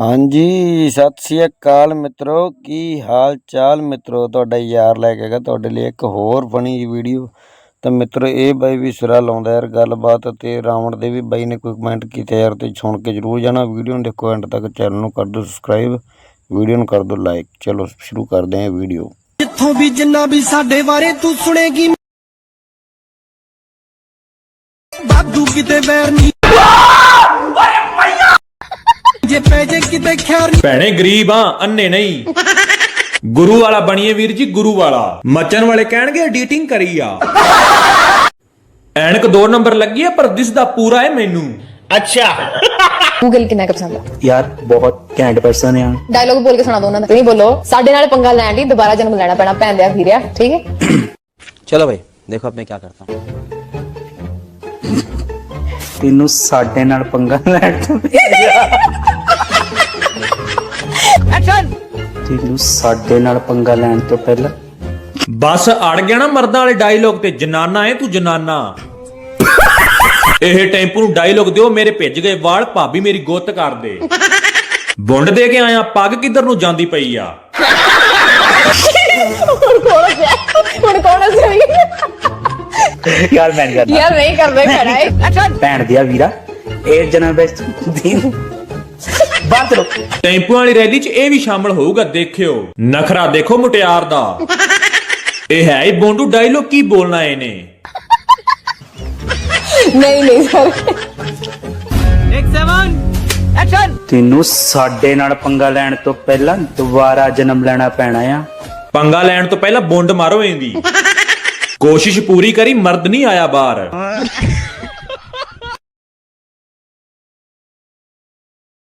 ਹਾਂਜੀ, ਸਤਿ ਸ੍ਰੀ ਅਕਾਲ ਮਿੱਤਰੋ, ਕੀ ਹਾਲ ਚਾਲ ਮਿੱਤਰੋ? ਤੁਹਾਡਾ ਯਾਰ ਲੈ ਕੇ ਆਇਆ ਤੁਹਾਡੇ ਲਈ ਇੱਕ ਹੋਰ ਫਨੀ ਵੀਡੀਓ। ਤਾਂ ਮਿੱਤਰੋ, ਇਹ ਬਾਈ ਵੀ ਸਿਰਾ ਲਾਉਂਦਾ ਯਾਰ, ਗੱਲਬਾਤ ਤੇ ਰਾਵਣ ਦੇ ਵੀ ਬਾਈ ਨੇ ਕੋਈ ਕਮੈਂਟ ਕੀਤਾ ਯਾਰ ਤੇ ਸੁਣ ਕੇ ਜਰੂਰ ਜਾਣਾ। ਵੀਡੀਓ ਨੂੰ ਦੇਖੋ ਐਂਡ ਤੱਕ ਚੈਨਲ ਨੂੰ ਕਰ ਦਿਓ ਸਬਸਕ੍ਰਾਈਬ ਵੀਡੀਓ ਨੂੰ ਕਰ ਦਿਓ ਲਾਈਕ ਚਲੋ, ਸ਼ੁਰੂ ਕਰਦੇ ਹਾਂ ਵੀਡੀਓ। ਜਿੱਥੋਂ ਵੀ ਜਿੰਨਾ ਵੀ ਸਾਡੇ ਬਾਰੇ ਤੂੰ ਸੁਣੇਗੀ। ਵਾਧੂ ਕਿਤੇ ਵੈਰ ਨਹੀਂ ਜੇ ਪੈ ਜੇ ਕਿਤੇ ਖੈਰ ਭੈਣੇ ਗਰੀਬ ਆ ਅੰਨੇ ਨਹੀਂ। ਗੁਰੂ ਵਾਲਾ ਬਣੀਏ ਵੀਰ ਜੀ ਗੁਰੂ ਵਾਲਾ। ਮੱਚਣ ਵਾਲੇ ਕਹਿਣਗੇ ਐਡੀਟਿੰਗ ਕਰੀ ਆ। ਐਨਕ 2 ਨੰਬਰ ਲੱਗੀ ਆ ਪਰ ਦਿਸਦਾ ਪੂਰਾ ਹੈ ਮੈਨੂੰ। ਅੱਛਾ। ਗੂਗਲ ਕਿੰਨਾ ਕੁ ਪਸੰਦ ਯਾਰ ਬਹੁਤ ਘੈਂਟ ਪਰਸਨ ਆ। ਡਾਇਲੋਗ ਬੋਲ ਕੇ ਸੁਣਾ ਦੋ ਉਹਨਾਂ ਦਾ। ਤੁਸੀਂ ਬੋਲੋ ਸਾਡੇ ਨਾਲ ਪੰਗਾ ਲੈਣ ਲਈ ਦੁਬਾਰਾ ਜਨਮ ਲੈਣਾ ਪੈਣਾ ਪੈਂਦਿਆ ਵੀਰਿਆ ਠੀਕ ਹੈ? ਚਲੋ ਭਾਈ ਦੇਖੋ ਅਬ ਮੈਂ ਕੀ ਕਰਤਾ। ਹੂੰ ਤੈਨੂੰ ਸਾਡੇ ਨਾਲ ਪੰਗਾ ਲੈਣ ਤੋਂ ਤੈਨੂੰ ਸਾਡੇ ਨਾਲ ਪੰਗਾ ਲੈਣ ਤੋਂ ਪਹਿਲਾਂ। ਬਸ ਅੜ ਗਿਆ ਨਾ ਮਰਦਾਂ ਵਾਲੇ ਡਾਇਲੋਗ ਤੇ ਜਨਾਨਾ ਏ ਤੂੰ ਜਨਾਨਾ। ਇਹ ਟੈਂਪੂ ਨੂੰ ਡਾਇਲੋਗ ਦਿਓ ਮੇਰੇ ਭਿੱਜ ਗਏ ਵਾਲ ਭਾਬੀ ਮੇਰੀ ਗੁੱਤ ਕਰ ਦੇ। ਬੁੰਡ ਦੇ ਕੇ ਆਇਆ ਪੱਗ ਕਿੱਧਰ ਨੂੰ ਜਾਂਦੀ ਪਈ ਆ? ਹੁਣ ਕੌਣ ਹੱਸੇਗੀ ਯਾਰ ਮੈਂ ਨੀ ਕਰਦਾ। ਯਾਰ ਨਹੀਂ ਕਰਦੇ ਖੜਾ ਹੈ ਭੈਣ ਦਿਆ ਵੀਰਾ ਇਹ ਜਨਮ ਵਿੱਚ ਦੀਨ ਬਾਹਰ ਚਲੋ ਟੈਂਪੂ ਵਾਲੀ ਰੈਲੀ 'ਚ ਇਹ ਵੀ ਸ਼ਾਮਲ ਹੋਊਗਾ ਦੇਖਿਓ। ਨਖਰਾ ਦੇਖੋ ਮੁਟਿਆਰ ਦਾ। ਇਹ ਹੈ ਹੀ ਬੋਂਡੂ ਡਾਇਲੋਗ ਕੀ ਬੋਲਣਾ ਇਹਨੇ? ਨਹੀਂ ਨਹੀਂ ਸਰ। ਤੈਨੂੰ ਸਾਡੇ ਨਾਲ ਪੰਗਾ ਲੈਣ ਤੋਂ ਪਹਿਲਾਂ ਦੁਬਾਰਾ ਜਨਮ ਲੈਣਾ ਪੈਣਾ ਆ। ਪੰਗਾ ਲੈਣ ਤੋਂ ਪਹਿਲਾਂ ਬੁੰਡ ਮਾਰੋ ਇਹਦੀ। ਕੋਸ਼ਿਸ਼ ਪੂਰੀ ਕਰੀ ਮਰਦ ਨਹੀਂ ਆਇਆ ਬਾਹਰ।